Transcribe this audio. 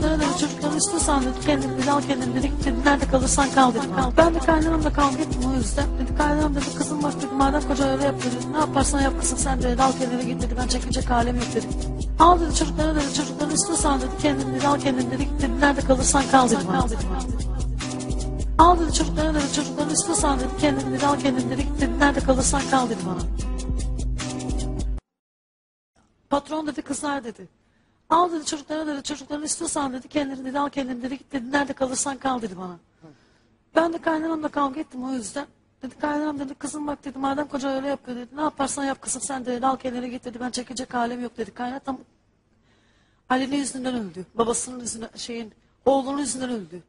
Nerede çocukların istiyorsan dedi kendin dedi al kendin dedi git dedi nerede kalırsan kal dedi bana. Ben de kaynanamla kavga ettim o yüzden. Dedi kaynanam dedi kızım bak dedi madem koca öyle yapıyor dedi ne yaparsan yap kızım sen dedi al kendini git dedi ben çekecek halim yok dedi. Al dedi çocuklara dedi çocukların istiyorsan dedi kendin dedi al kendin dedi git dedi nerede kalırsan kal dedi bana. Al dedi çocuklara dedi çocukların istiyorsan dedi kendin dedi al kendin dedi git dedi nerede kalırsan kal dedi bana. Patron dedi kızlar dedi. Al dedi çocuklara dedi çocuklarını istiyorsan dedi kendini dedi al kendini dedi git dedi nerede kalırsan kal dedi bana. Ben de kaynanamla kavga ettim o yüzden. Dedi kaynanam dedi kızım bak dedi madem koca öyle yapıyor dedi ne yaparsan yap kızım sen dedi al kendine git dedi ben çekecek halim yok dedi. Kaynatam Ali'nin yüzünden öldü. Babasının yüzünden şeyin oğlunun yüzünden öldü.